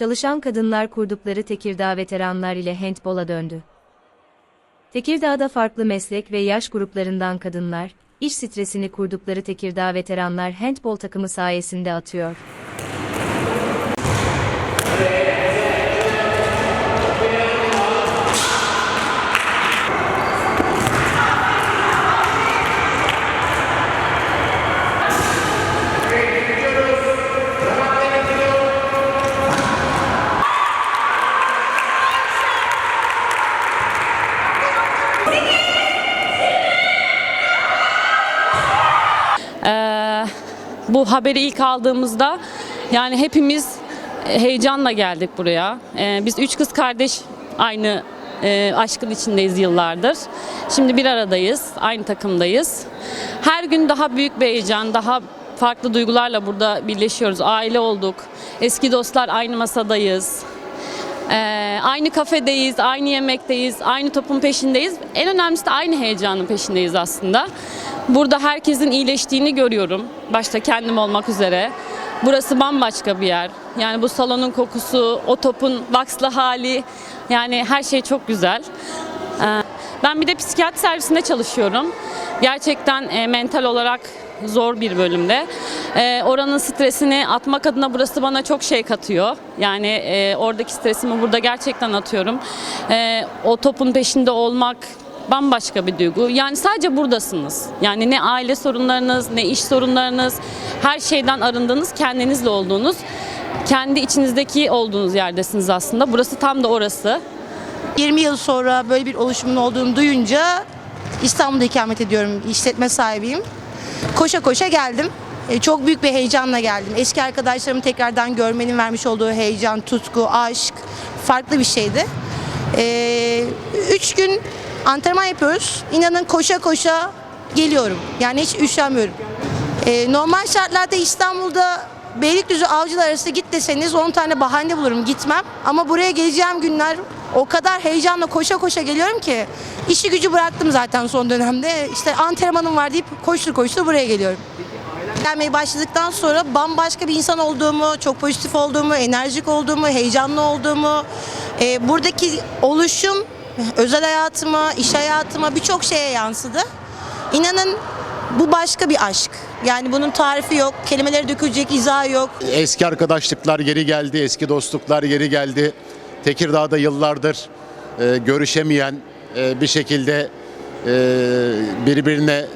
çalışan kadınlar kurdukları Tekirdağ veteranlar ile handbola döndü. Tekirdağ'da farklı meslek ve yaş gruplarından kadınlar, iş stresini kurdukları Tekirdağ veteranlar handbol takımı sayesinde atıyor. Ee, bu haberi ilk aldığımızda yani hepimiz heyecanla geldik buraya. Ee, biz üç kız kardeş aynı e, aşkın içindeyiz yıllardır. Şimdi bir aradayız, aynı takımdayız. Her gün daha büyük bir heyecan, daha farklı duygularla burada birleşiyoruz. Aile olduk, eski dostlar aynı masadayız. Ee, aynı kafedeyiz, aynı yemekteyiz, aynı topun peşindeyiz. En önemlisi de aynı heyecanın peşindeyiz aslında. Burada herkesin iyileştiğini görüyorum. Başta kendim olmak üzere. Burası bambaşka bir yer. Yani bu salonun kokusu, o topun vakslı hali, yani her şey çok güzel. Ee, Ben bir de psikiyatri servisinde çalışıyorum. Gerçekten e, mental olarak zor bir bölümde. E, oranın stresini atmak adına burası bana çok şey katıyor. Yani e, oradaki stresimi burada gerçekten atıyorum. E, o topun peşinde olmak bambaşka bir duygu. Yani sadece buradasınız. Yani ne aile sorunlarınız, ne iş sorunlarınız, her şeyden arındığınız, kendinizle olduğunuz, kendi içinizdeki olduğunuz yerdesiniz aslında. Burası tam da orası. 20 yıl sonra böyle bir oluşumun olduğunu duyunca İstanbul'da ikamet ediyorum. işletme sahibiyim. Koşa koşa geldim. E, Çok büyük bir heyecanla geldim. Eski arkadaşlarımı tekrardan görmenin vermiş olduğu heyecan, tutku, aşk farklı bir şeydi. E, Üç gün antrenman yapıyoruz. İnanın koşa koşa geliyorum. Yani hiç üşenmiyorum. E, normal şartlarda İstanbul'da Beylikdüzü avcılar arası git deseniz 10 tane bahane bulurum gitmem. Ama buraya geleceğim günler o kadar heyecanla koşa koşa geliyorum ki işi gücü bıraktım zaten son dönemde. İşte antrenmanım var deyip koştur koştur buraya geliyorum. Gelmeye başladıktan sonra bambaşka bir insan olduğumu, çok pozitif olduğumu, enerjik olduğumu, heyecanlı olduğumu, e, buradaki oluşum özel hayatıma, iş hayatıma birçok şeye yansıdı. İnanın bu başka bir aşk. Yani bunun tarifi yok, kelimeleri dökülecek izahı yok. Eski arkadaşlıklar geri geldi, eski dostluklar geri geldi. Tekirdağ'da yıllardır e, görüşemeyen, e, bir şekilde e, birbirine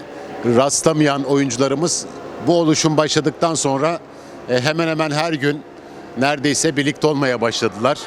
rastlamayan oyuncularımız bu oluşum başladıktan sonra e, hemen hemen her gün neredeyse birlikte olmaya başladılar.